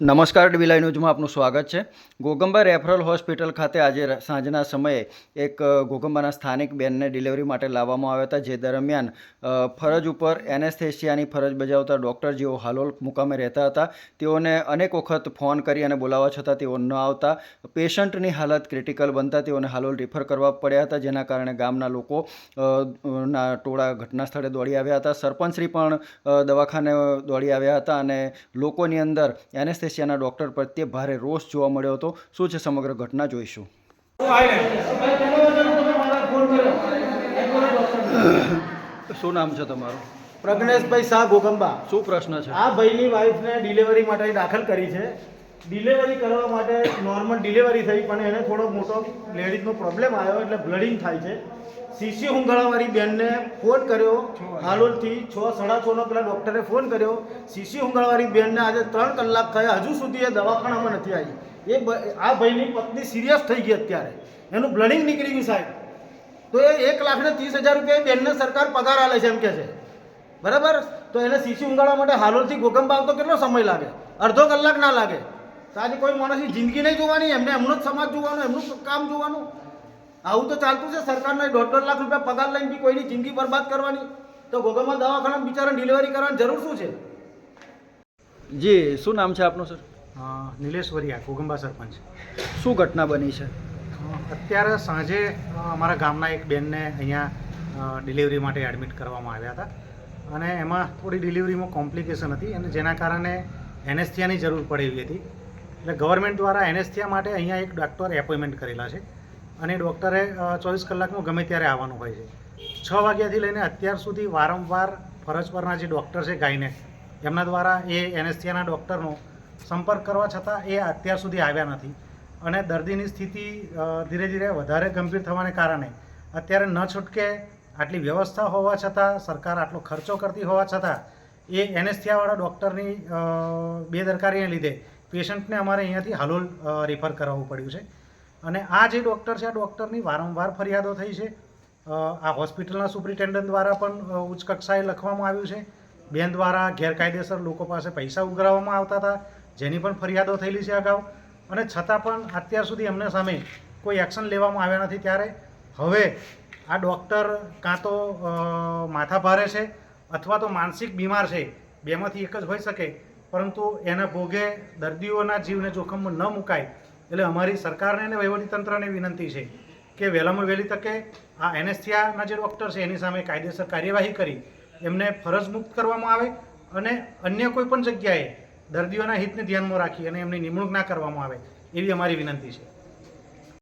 નમસ્કાર ડીવીલાઈ ન્યૂઝમાં આપનું સ્વાગત છે. ગોગંબા રેફરલ હોસ્પિટલ ખાતે આજે સાંજના સમયે એક ગોગંબાના સ્થાનિક બેનને ડિલિવરી માટે લાવવામાં આવ્યા હતા, જે દરમિયાન ફરજ ઉપર એનેસ્થેશિયાની ફરજ બજાવતા ડૉક્ટર જેઓ હાલોલ મુકામે રહેતા હતા. તેઓને અનેક વખત ફોન કરી અને બોલાવવા છતાં તેઓ ન આવતા. પેશન્ટની હાલત ક્રિટિકલ બનતા તેઓને હાલોલ રિફર કરવા પડ્યા હતા, જેના કારણે ગામના લોકો ના ટોળા ઘટના સ્થળે દોડી આવ્યા હતા. સરપંચશ્રી પણ દવાખાને દોડી આવ્યા હતા અને લોકોની અંદર એનેસ્થેશિયાના ડૉક્ટર પ્રત્યે ભારે રોષ જોવા મળ્યો હતો. શું છે સમગ્ર ઘટના જોઈશું. શું નામ છે તમારું? પ્રજ્ઞેશભાઈ શાહ ગોગંબા. શું પ્રશ્ન છે? આ ભાઈની વાઈફને ડિલિવરી માટે દાખલ કરી છે. ડિલિવરી કરવા માટે નોર્મલ ડિલિવરી થઈ, પણ એને થોડો મોટો લેડીઝનો પ્રોબ્લેમ આવ્યો, એટલે બ્લડિંગ થાય છે. સીસી હુંગાળાવાળી બેનને ફોન કર્યો. હાલોલથી છ, સાડા છનો પેલા ડૉક્ટરે ફોન કર્યો. સીસી હુંગાળાવાળી બેનને આજે ત્રણ કલાક થયા, હજુ સુધી એ દવાખાનામાં નથી આવી. એ આ ભાઈની પત્ની સિરિયસ થઈ ગઈ અત્યારે. એનું બ્લડિંગ નીકળી ગયું સાહેબ. તો એ એક લાખને ત્રીસ હજાર રૂપિયા બેનને સરકાર પગાર આલે છે એમ કે છે. બરાબર? તો એને સીસી ઊંઘાડવા માટે હાલોલથી ગોગંબા આવતો કેટલો સમય લાગે? અડધો કલાક ના લાગે. તો કોઈ માણસની જિંદગી નહીં જોવાની એમને એમનો જ સમાજ જોવાનો એમનું કામ જોવાનું. આવું તો ચાલતું છે સરકારને દોઢ દોઢ લાખ રૂપિયા પગાર લઈને બી કોઈની જિંદગી બરબાદ કરવાની. તો ગોગંબા દવાખાના બિચારા ડિલિવરી કરવાની જરૂર શું છે? જી શું નામ છે આપનું સર? અ, નિલેશ વરિયા ઘોગંબા સરપંચ. શું ઘટના બની છે? અત્યારે સાંજે અમારા ગામના એક બેનને અહીંયા ડિલિવરી માટે એડમિટ કરવામાં આવ્યા હતા. અને એમાં થોડી ડિલિવરીમાં કોમ્પ્લિકેશન હતી અને જેના કારણે એનેસ્થિયાની જરૂર પડે એવી હતી. એટલે ગવર્મેન્ટ દ્વારા એનેસ્થિયા માટે અહીંયા એક ડૉક્ટર એપોઇન્ટમેન્ટ કરેલા છે. અને ડૉક્ટરે ચોવીસ કલાકમાં ગમે ત્યારે આવવાનું હોય છે. છ વાગ્યાથી લઈને અત્યાર સુધી વારંવાર ફરજ પરના જે ડૉક્ટર છે ગાયને, એમના દ્વારા એ એનેસ્થિયાના ડૉક્ટરનો સંપર્ક કરવા છતાં એ અત્યાર સુધી આવ્યા નથી. અને દર્દીની સ્થિતિ ધીરે ધીરે વધારે ગંભીર થવાને કારણે અત્યારે ન છૂટકે આટલી વ્યવસ્થા હોવા છતાં, સરકાર આટલો ખર્ચો કરતી હોવા છતાં એ એનેસ્થિયાવાળા ડૉક્ટરની બેદરકારીને લીધે પેશન્ટને અમારે અહીંયાથી હાલોલ રેફર કરાવવું પડ્યું છે. અને આ જે ડૉક્ટર છે, આ ડૉક્ટરની વારંવાર ફરિયાદો થઈ છે. આ હોસ્પિટલના સુપ્રિન્ટેન્ડન્ટ દ્વારા પણ ઉચ્ચ કક્ષાએ લખવામાં આવ્યું છે. બેન દ્વારા ગેરકાયદેસર લોકો પાસે પૈસા ઉઘરાવવામાં આવતા હતા, જેની પણ ફરિયાદો થયેલી છે અગાઉ. અને છતાં પણ અત્યાર સુધી એમને સામે કોઈ એક્શન લેવામાં આવ્યા નથી ત્યારે હવે આ ડૉક્ટર કાં તો માથા ભારે છે અથવા તો માનસિક બીમાર છે, બેમાંથી એક જ હોઈ શકે પરંતુ એના ભોગે દર્દીઓના જીવને જોખમમાં ન મુકાય, એટલે અમારી સરકારને અને વહીવટીતંત્રને વિનંતી છે કે વહેલામાં વહેલી તકે આ એનેસ્થિયાના જે ડૉક્ટર છે, એની સામે કાયદેસર કાર્યવાહી કરી, એમને ફરજ મુક્ત કરવામાં આવે અને અન્ય કોઈ પણ જગ્યાએ દર્દીઓના હિતને ધ્યાનમાં રાખી અને એમની નિમણૂક ના કરવામાં આવે, એવી અમારી વિનંતી છે.